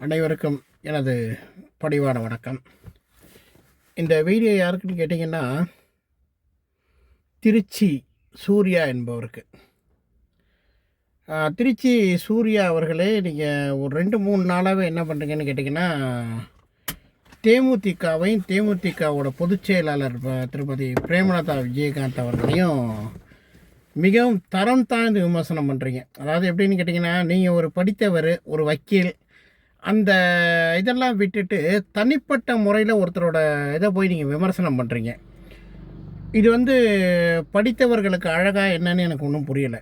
அனைவருக்கும் எனது பணிவான வணக்கம். இந்த வீடியோ யாருக்குன்னு கேட்டிங்கன்னா திருச்சி சூர்யா என்பவருக்கு. திருச்சி சூர்யா அவர்களே நீங்கள் ஒரு ரெண்டு மூணு நாளாகவே என்ன பண்ணுறீங்கன்னு கேட்டிங்கன்னா தேமுதிகவையும் தேமுதிகவோட பொதுச் செயலாளர் ப- பிரேமலதா விஜயகாந்த் அவர்களையும் மிகவும் தரம் தாழ்ந்து விமர்சனம் பண்ணுறீங்க அதாவது எப்படின்னு கேட்டிங்கன்னா நீங்கள் ஒரு படித்தவர் ஒரு வக்கீல் அந்த இதெல்லாம் விட்டுட்டு தனிப்பட்ட முறையில் ஒருத்தரோட இதை போய் நீங்கள் விமர்சனம் பண்ணுறீங்க இது வந்து படித்தவர்களுக்கு அழகாக என்னன்னு எனக்கு ஒன்றும் புரியலை.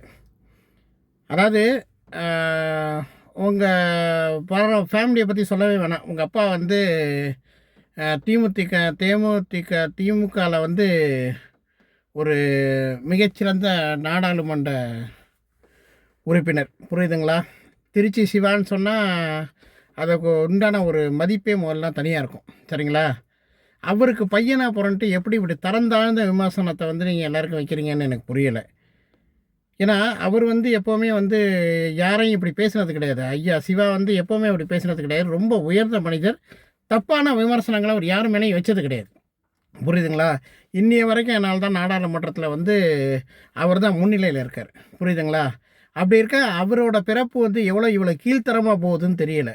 அதாவது உங்கள் ஃபேமிலியை பற்றி சொல்லவே வேணாம். உங்கள் அப்பா வந்து திமுதிக தேமுதிக திமுகவில் வந்து ஒரு மிகச்சிறந்த நாடாளுமன்ற உறுப்பினர். புரியுதுங்களா? திருச்சி சிவான்னு சொன்னால் அதுக்கு உண்டான ஒரு மதிப்பே முதல்ல தனியாக இருக்கும். சரிங்களா? அவருக்கு பையனாக பிறன்ட்டு எப்படி இப்படி தரந்தாழ்ந்த விமர்சனத்தை வந்து நீங்கள் எல்லாருக்கும் வைக்கிறீங்கன்னு எனக்கு புரியலை. ஏன்னா அவர் வந்து எப்போவுமே வந்து யாரையும் இப்படி பேசுனது கிடையாது. ஐயா சிவா வந்து எப்போவுமே அப்படி பேசுனது கிடையாது. ரொம்ப உயர்ந்த மனிதர். தப்பான விமர்சனங்களை அவர் யாரும் மேலேயும் வச்சது கிடையாது. புரியுதுங்களா? இன்னைய வரைக்கும் என்னால் தான் நாடாளுமன்றத்தில் வந்து அவர் தான் முன்னிலையில் இருக்கார். புரியுதுங்களா? அப்படி இருக்க அவரோட பிறப்பு வந்து எவ்வளோ இவ்வளோ கீழ்த்தரமாக போகுதுன்னு தெரியலை.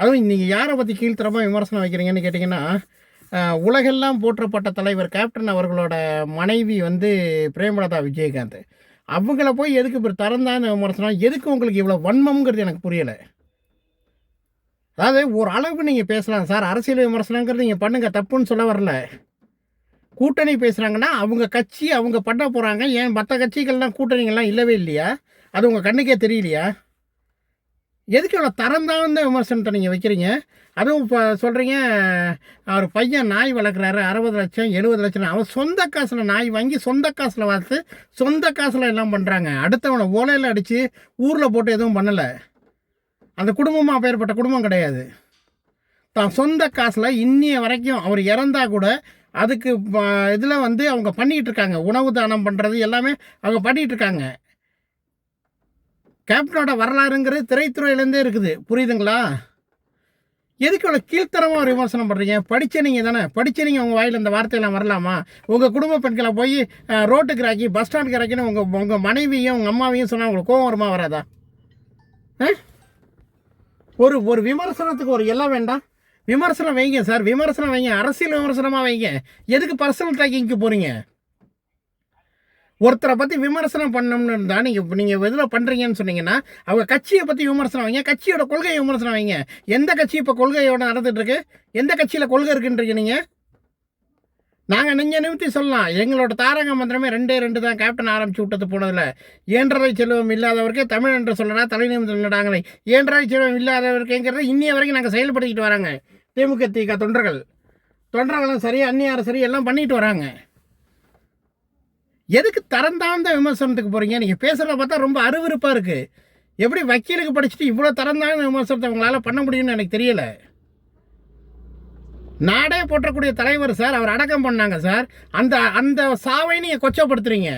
அதுவும் நீங்கள் யாரை பற்றி கீழ்த்தரமாக விமர்சனம் வைக்கிறீங்கன்னு கேட்டிங்கன்னா உலகெல்லாம் போற்றப்பட்ட தலைவர் கேப்டன் அவர்களோட மனைவி வந்து பிரேமலதா விஜயகாந்த். அவங்கள போய் எதுக்கு இப்போ தரந்தான விமர்சனம்? எதுக்கு உங்களுக்கு இவ்வளோ வன்மம்ங்கிறது எனக்கு புரியலை. அதாவது ஒரு அளவுக்கு நீங்கள் பேசலாம். சார் அரசியல் விமர்சனங்கிறது நீங்கள் பண்ணுங்கள் தப்புன்னு சொல்ல வரல. கூட்டணி பேசுகிறாங்கன்னா அவங்க கட்சி அவங்க பண்ண போகிறாங்க ஏன் மற்ற கட்சிகள்லாம் கூட்டணிகள்லாம் இல்லவே இல்லையா? அது உங்கள் கண்ணுக்கே தெரியலையா? எதுக்கு இவ்வளோ தரந்தாழ்ந்த விமர்சனத்தை நீங்கள் வைக்கிறீங்க? அதுவும் இப்போ சொல்கிறீங்க அவர் பையன் நாய் வளர்க்குறாரு அறுபது லட்சம் எழுபது லட்சம் அவன் சொந்த காசில் நாய் வாங்கி சொந்த காசில் வளர்த்து சொந்த காசில் எல்லாம் பண்ணுறாங்க அடுத்தவனை ஓலையில் அடித்து ஊரில் போட்டு எதுவும் பண்ணலை. அந்த குடும்பமாக அப்பேற்பட்ட குடும்பம் கிடையாது. தான் சொந்த காசில் இன்னிய வரைக்கும் அவர் இறந்தா கூட அதுக்கு இதில் வந்து அவங்க பண்ணிகிட்டு இருக்காங்க. உணவு தானம் பண்ணுறது எல்லாமே அவங்க பண்ணிகிட்டு இருக்காங்க. கேப்டனோட வரலாறுங்கிறது திரைத்துறையிலேருந்தே இருக்குது. புரியுதுங்களா? எதுக்கு இவ்வளோ கீழ்த்தரமாக ஒரு விமர்சனம் பண்ணுறீங்க படித்த நீங்கள் தானே. படித்த நீங்கள் உங்கள் வாயில் இந்த வார்த்தையெல்லாம் வரலாமா? உங்கள் குடும்ப பெண்களை போய் ரோட்டுக்கு ராக்கி பஸ் ஸ்டாண்டுக்கு ராக்கின்னு உங்கள் உங்கள் மனைவியும் உங்கள் அம்மாவையும் சொன்னால் உங்களுக்கு கோவம் வருமா வராதா? ஆ? ஒரு ஒரு விமர்சனத்துக்கு ஒரு எல்லாம் வேண்டாம். விமர்சனம் வைங்க சார். விமர்சனம் வைங்க. அரசியல் விமர்சனமாக வைங்க. எதுக்கு பர்சனல் ட்ராக்கிங்க்கு போகிறீங்க ஒருத்தரை பற்றி விமர்சனம் பண்ணணும்னு இருந்தால் நீங்கள் நீங்கள் இதில் பண்ணுறீங்கன்னு சொன்னீங்கன்னா அவங்க கட்சியை பற்றி விமர்சனம் வைங்க கட்சியோட கொள்கையை விமர்சனம் வைங்க. எந்த கட்சி இப்போ கொள்கையோட நடந்துகிட்ருக்கு எந்த கட்சியில் கொள்கை இருக்குன்றீங்க நீங்கள் நாங்கள் நெஞ்ச நிமித்தி சொல்லலாம். எங்களோட தாரக மந்திரமே ரெண்டே ரெண்டு தான். கேப்டன் ஆரம்பிச்சு விட்டது போனதில். ஏன்றரை செல்வம் இல்லாதவருக்கே தமிழ் என்று சொல்லடா தலை நிமிடம் நடாங்களே ஏன்றரை செல்வம் இல்லாதவருக்குங்கிறத இன்னைய வரைக்கும் நாங்கள் செயல்படுத்திக்கிட்டு வராங்க. திமுக திக தொண்டர்கள். தொண்டர்களும் சரி அந்நியாரும் சரி எல்லாம் பண்ணிட்டு வராங்க. எதுக்கு தரந்தாழ்ந்த விமர்சனத்துக்கு போகிறீங்க நீங்கள் பேசுகிறத பார்த்தா ரொம்ப அருவருப்பாக இருக்குது எப்படி வக்கீலுக்கு படிச்சுட்டு இவ்வளோ தரந்தாழ்ந்த விமர்சனத்தை உங்களால் பண்ண முடியும்னு எனக்கு தெரியல. நாடே போற்றக்கூடிய தலைவர் சார் அவர் அடக்கம் பண்ணாங்க சார். அந்த அந்த சாவை நீங்கள் கொச்சப்படுத்துறீங்க.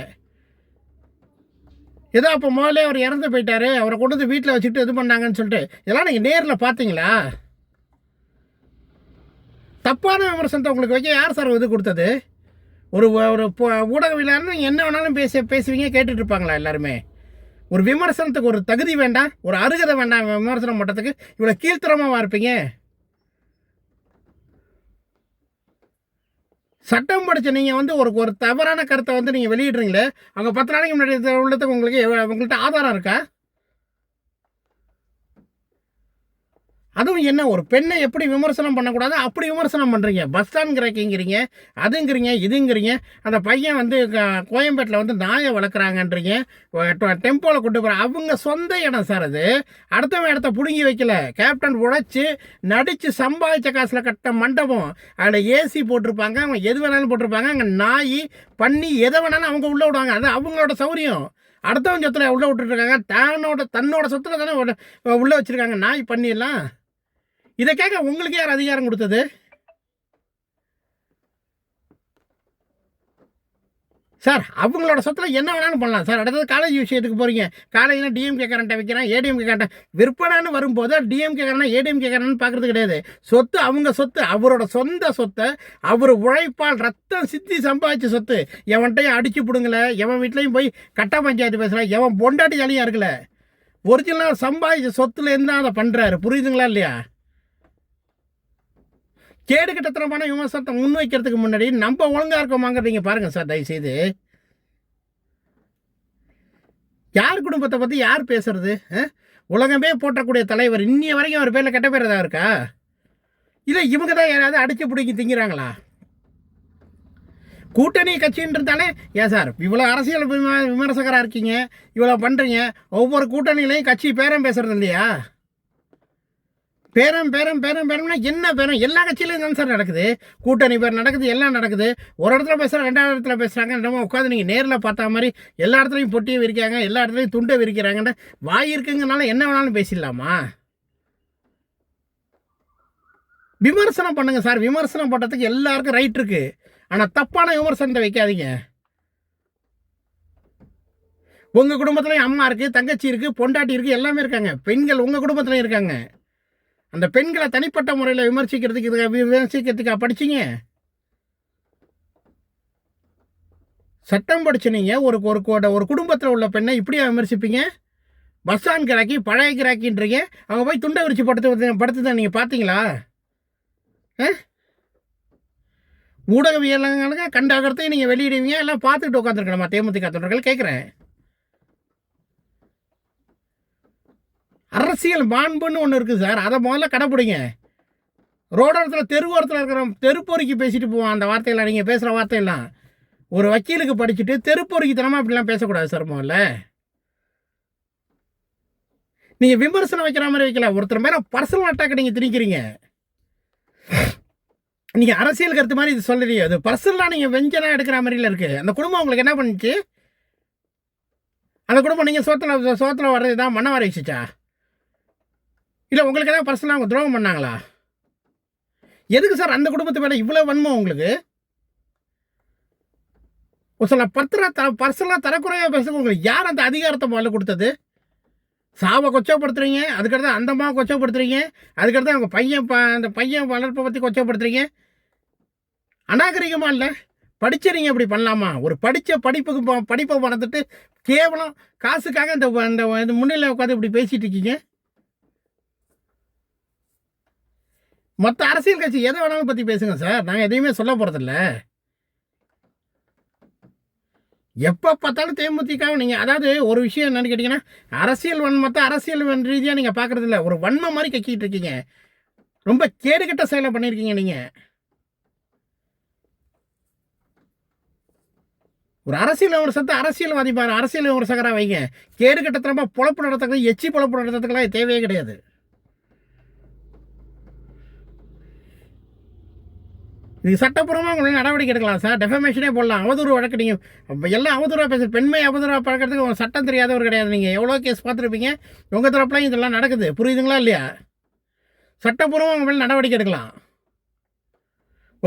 ஏதோ அப்போ முதல்ல அவர் இறந்து போயிட்டாரு அவரை கொண்டு வந்து வீட்டில் வச்சுட்டு இது பண்ணாங்கன்னு சொல்லிட்டு. இதெல்லாம் நீங்கள் நேரில் பார்த்தீங்களா? தப்பான விமர்சனத்தை உங்களுக்கு வைக்க யார் சார் இது கொடுத்தது? ஒரு ஒரு பொ- ஊடகவியலாளர் நீங்கள் என்ன வேணாலும் பேச பேசுவீங்க கேட்டுட்டு இருப்பாங்களா எல்லாருமே? ஒரு விமர்சனத்துக்கு ஒரு தகுதி வேண்டாம் ஒரு அருகதை வேண்டாம் விமர்சனம் பண்ணுறதுக்கு இவ்வளோ கீழ்த்தரமாக இருப்பீங்க? சட்டம் படித்த நீங்கள் வந்து ஒரு ஒரு தவறான கருத்தை வந்து நீங்கள் வெளியிடுறீங்களே அங்கே பத்து நாளைக்கு முன்னாடி உள்ளதுக்கு உங்களுக்கு உங்கள்கிட்ட ஆதாரம் இருக்கா? அதுவும் என்ன ஒரு பெண்ணை எப்படி விமர்சனம் பண்ணக்கூடாது அப்படி விமர்சனம் பண்ணுறீங்க பஸ் ஸ்டாண்ட் கிராக்கிங்கிறீங்க அதுங்கிறீங்க இதுங்கிறீங்க. அந்த பையன் வந்து கோயம்பேட்டில் வந்து நாயை வளர்க்குறாங்கன்றீங்க. டெம்போவில் கொண்டு போகிற அவங்க சொந்த இடம் சார் அது. அடுத்தவன் இடத்த பிடுங்கி வைக்கல. கேப்டன் உழைச்சி நடித்து சம்பாதிச்ச காசில் கட்ட மண்டபம். அதில் ஏசி போட்டிருப்பாங்க அவங்க எது வேணாலும் போட்டிருப்பாங்க. அங்கே நாய் பண்ணி எதை வேணாலும் அவங்க உள்ளே விடுவாங்க. அது அவங்களோட சௌரியம். அடுத்தவன் சொத்தில் உள்ளே விட்டுருக்காங்க தானோட தன்னோட சொத்தில் தானே உள்ள- உள்ளே வச்சுருக்காங்க. நாய் பண்ணிடலாம் இதை கேட்க உங்களுக்கு யார் அதிகாரம் கொடுத்தது? சார் அவங்களோட சொத்தில் என்ன வேணாலும் பண்ணலாம். சார் அடுத்தது காலேஜ் விஷயத்துக்கு போகிறீங்க காலேஜில் டிஎம்கே கரண்ட்டை வைக்கிறான். ஏடிஎம்கே கரண்ட்டை விற்பனைன்னு வரும்போது டிஎம்கே கரண்ட் ஏடிஎம்கே கரண்ட்னு பார்க்குறது கிடையாது. சொத்து அவங்க சொத்து அவரோட சொந்த சொத்தை அவர் உழைப்பால் ரத்தம் சித்தி சம்பாதிச்ச சொத்து. எவன்கிட்டையும் அடிச்சு பிடுங்கல. எவன் வீட்லையும் போய் கட்ட பஞ்சாயத்து பேசுகிறான் எவன் பொண்டாட்டி ஜாலியாக இருக்கல ஒரிஜினலாக சம்பாதிச்ச சொத்துல இருந்தா அதை பண்ணுறாரு புரியுதுங்களா இல்லையா? கேடு கட்டத்தனமான விமர்சனத்தை முன்வைக்கிறதுக்கு முன்னாடி நம்ம ஒழுங்காக இருக்கோமாங்கிறத பாருங்கள் சார் தயவுசெய்து. யார் குடும்பத்தை பற்றி யார் பேசுறது? உலகமே போட்டக்கூடிய தலைவர் இன்னிய வரைக்கும் அவர் பேரில் கெட்ட பேர் ஏதாவது இருக்கா? இல்லை இவங்க தான் யாராவது அடிச்சு பிடிக்கி திங்கிறாங்களா? கூட்டணி கட்சின்றதாலே ஏன் சார் இவ்வளோ அரசியல் விம விமர்சகராக இருக்கீங்க இவ்வளோ பண்ணுறீங்க ஒவ்வொரு கூட்டணியிலையும் கட்சி பேரம் பேசுறது இல்லையா? பேரம் பேரம் பேரம் பேரம்னா என்ன பேரம்? எல்லா கட்சியிலும் தான் சார் நடக்குது. கூட்டணி பேர் நடக்குது எல்லாம் நடக்குது. ஒரு இடத்துல பேசுகிறாங்க ரெண்டாவது இடத்துல பேசுகிறாங்க என்னமோ உட்காந்து நீங்கள் நேரில் பார்த்தா மாதிரி எல்லா இடத்துலையும் பொட்டியை விரிக்காங்க எல்லா இடத்துலையும் துண்டை விரிக்கிறாங்கன்னு வாய் இருக்குங்கனால என்ன வேணாலும் பேசிடலாமா? விமர்சனம் பண்ணுங்கள் சார் விமர்சனம் பண்ணுறதுக்கு எல்லாருக்கும் ரைட் இருக்குது ஆனால் தப்பான விமர்சனத்தை வைக்காதீங்க. உங்கள் குடும்பத்துலையும் அம்மா இருக்குது தங்கச்சி இருக்குது பொண்டாட்டி இருக்குது எல்லாமே இருக்காங்க. பெண்கள் உங்கள் குடும்பத்துலையும் இருக்காங்க. அந்த பெண்களை தனிப்பட்ட முறையில் விமர்சிக்கிறதுக்கு இதுக்கு விமர்சிக்கிறதுக்கா படிச்சீங்க? சட்டம் படிச்சு நீங்கள் ஒரு ஒரு ஒரு குடும்பத்தில் உள்ள பெண்ணை இப்படியா விமர்சிப்பீங்க? பஸ்ஸான் கிராக்கி பழைய கிராக்கின்றீங்க. அவங்க போய் துண்டை விரிச்சு படுத்து படுத்துதான் நீங்கள் பார்த்தீங்களா? ஆ? ஊடகவியலாளர்களுக்கு கண்டாகிறதையும் நீங்கள் வெளியிடுவீங்க எல்லாம் பார்த்துக்கிட்டு உட்காந்துருக்கணுமா தேமுதிக தொண்டர்கள் கேட்குறேன் அரசியல் மாண்புன்னு ஒன்று இருக்குது சார். அதை முதல்ல கடைப்பிடிங்க. ரோடோரத்தில் தெருவோரத்தில் இருக்கிற தெருப்பொறிக்கு பேசிட்டு போவான் அந்த வார்த்தையெல்லாம் நீங்கள் பேசுகிற வார்த்தையெல்லாம். ஒரு வக்கீலுக்கு படிச்சுட்டு தெருப்பொறிக்குத்தனமாக அப்படிலாம் பேசக்கூடாது சார் முதல்ல. நீங்கள் விமர்சனம் வைக்கிற மாதிரி வைக்கல. ஒருத்தர் மேலே பர்சனல் அட்டாக் நீங்கள் திணிக்கிறீங்க. நீங்கள் அரசியல் கருத்து மாதிரி இது சொல்லுறீங்க அது பர்சனலாக நீங்கள் வெஞ்சனாக எடுக்கிற மாதிரில இருக்குது அந்த குடும்பம் உங்களுக்கு என்ன பண்ணுச்சு? அந்த குடும்பம் நீங்கள் சோத்தில் சோத்தில் வர்றது தான் மண்ண வர வச்சுச்சா? இல்லை உங்களுக்கு எதாவது பர்சனலாக அவங்க துரோகம் பண்ணாங்களா? எதுக்கு சார் அந்த குடும்பத்து மேலே இவ்வளோ வன்மம் உங்களுக்கு? ஒரு சில பத்திர த பர்சனலாக தரக்குறையாக பேசுறது உங்களுக்கு யார் அந்த அதிகாரத்தை முதல்ல கொடுத்தது? சாவை கொச்சப்படுத்துறீங்க அதுக்கடுத்து அந்த அம்மா கொச்சப்படுத்துறீங்க அதுக்கடுத்து அவங்க பையன் ப அந்த பையன் வளர்ப்பை பற்றி கொச்சப்படுத்துறீங்க. அநாகரிகமாக இல்லை? படிச்சறீங்க இப்படி பண்ணலாமா? ஒரு படித்த படிப்புக்கு படிப்பை மறந்துட்டு கேவலம் காசுக்காக இந்த இந்த முன்னிலை உட்காந்து இப்படி பேசிகிட்டு இருக்கீங்க. மற்ற அரசியல் கட்சி எதை வேணாலும் பற்றி பேசுங்க சார். நாங்கள் எதையுமே சொல்ல போகிறதில்ல எப்போ பார்த்தாலும் தேமுதிக நீங்கள் அதாவது ஒரு விஷயம் என்னென்னு கேட்டிங்கன்னா அரசியல் வன்மத்தை அரசியல் ரீதியாக நீங்கள் பார்க்குறதில்ல. ஒரு வன்மம் மாதிரி கக்கிட்டு இருக்கீங்க. ரொம்ப கேடுகட்ட செயலை பண்ணியிருக்கீங்க நீங்கள் ஒரு அரசியல் விமர்சனத்தை அரசியல்வாதி பாரு அரசியல் விமர்சகராக வைங்க. கேடு கட்டத்தனமா பொழப்பு நடத்துக்கு எச்சி பொழப்பு நடத்துறதுக்கெல்லாம் தேவையே கிடையாது. இது சட்டப்பூர்வமாக உங்களுக்கு நடவடிக்கை எடுக்கலாம் சார் டெஃபமேஷனே போடலாம். அவதூறு வழக்கு நீங்கள் எல்லாம் அவதூறாக பேச பெண்மை அவதூறாக பழக்கிறதுக்கு ஒரு சட்டம் தெரியாதவர் கிடையாது. நீங்கள் எவ்வளோ கேஸ் பார்த்துருப்பீங்க? உங்கள் தரப்புலையும் இதெல்லாம் நடக்குது. புரியுதுங்களா இல்லையா? சட்டப்பூர்வமாக உங்கள் மேலே நடவடிக்கை எடுக்கலாம்.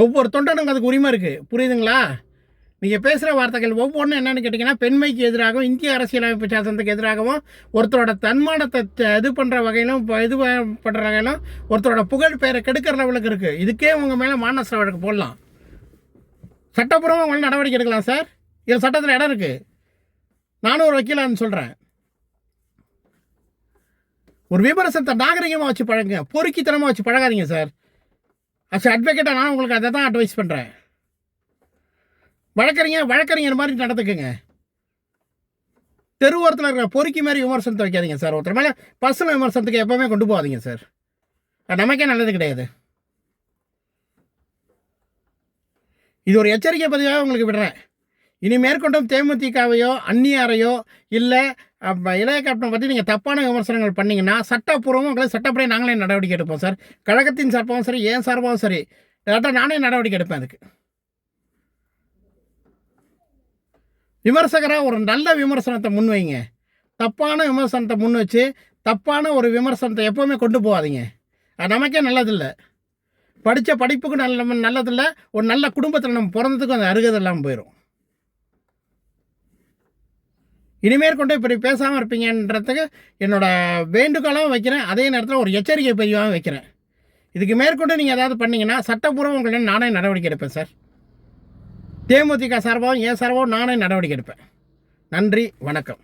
ஒவ்வொரு தொண்டனுக்கும் அதுக்கு உரிமை இருக்குது புரியுதுங்களா? நீங்கள் பேசுகிற வார்த்தைகள் ஒவ்வொன்றும் என்னென்னு கேட்டிங்கன்னா பெண்மைக்கு எதிராகவும் இந்திய அரசியலமைப்பு சாசனத்துக்கு எதிராகவும் ஒருத்தரோட தன்மானத்தை இது பண்ணுற வகையிலும் இது பண்ணுற வகையிலும் ஒருத்தரோட புகழ் பெயரை கெடுக்கிற லெவலுக்கு இருக்குது இதுக்கே உங்கள் மேலே மானச வழக்கு போடலாம். சட்டப்பூர்வமாக உங்களை நடவடிக்கை எடுக்கலாம் சார். இதில் சட்டத்தில் இடம் இருக்குது நானும் ஒரு வக்கீலான்னு சொல்கிறேன் ஒரு விமர்சனத்தை நாகரிகமாக வச்சு பழங்க பொறுக்கித்தனமாக வச்சு பழகாதீங்க சார். அச்சு அட்வொகேட்டாக நான் உங்களுக்கு அதை தான் அட்வைஸ் பண்ணுறேன் வழக்கறிஞர் வழக்கறிஞர் மாதிரி நடந்துக்குங்க. தெருவோரத்தில் இருக்கிற பொறுக்கி மாதிரி விமர்சனத்தை வைக்காதீங்க சார். ஒருத்தர் மேலே பர்சனல் விமர்சனத்துக்கு எப்போவுமே கொண்டு போகாதீங்க சார். நமக்கே நல்லது கிடையாது. இது ஒரு எச்சரிக்கை பதிவாக உங்களுக்கு விடுறேன். இனி மேற்கொண்டும் தேமுதிகவையோ அந்நியாரையோ இல்லை இளைய கேப்டனை பற்றி நீங்கள் தப்பான விமர்சனங்கள் பண்ணிங்கன்னா சட்டப்பூர்வமாக உங்களை சட்டப்படி நாங்களே நடவடிக்கை எடுப்போம் சார். கழகத்தின் சார்பாகவும் சரி ஏன் சார்பாகவும் சரி. டேரெக்டாக நானே நடவடிக்கை எடுப்பேன் அதுக்கு. விமர்சகராக ஒரு நல்ல விமர்சனத்தை முன்வைங்க. தப்பான விமர்சனத்தை முன் வச்சு தப்பான ஒரு விமர்சனத்தை எப்போவுமே கொண்டு போகாதீங்க. அது நமக்கே நல்லதில்லை. படித்த படிப்புக்கும் நல்ல நல்லதில்லை ஒரு நல்ல குடும்பத்தில் நம்ம பிறந்ததுக்கும் அந்த அருகது இல்லாமல் போயிடும் இனிமேல் கொண்டு இப்படி பேசாமல் இருப்பீங்கன்றதுக்கு என்னோடய வேண்டுகோளாகவும் வைக்கிறேன். அதே நேரத்தில் ஒரு எச்சரிக்கை பதிவாகவும் வைக்கிறேன். இதுக்கு மேற்கொண்டு நீங்கள் ஏதாவது பண்ணிங்கன்னா சட்டப்பூர்வம் உங்களிடம் நானே நடவடிக்கை எடுப்பேன் சார். தேமுதிக சார்பாகவும் என் சார்பாகவும் நானே நடவடிக்கை எடுப்பேன். நன்றி வணக்கம்.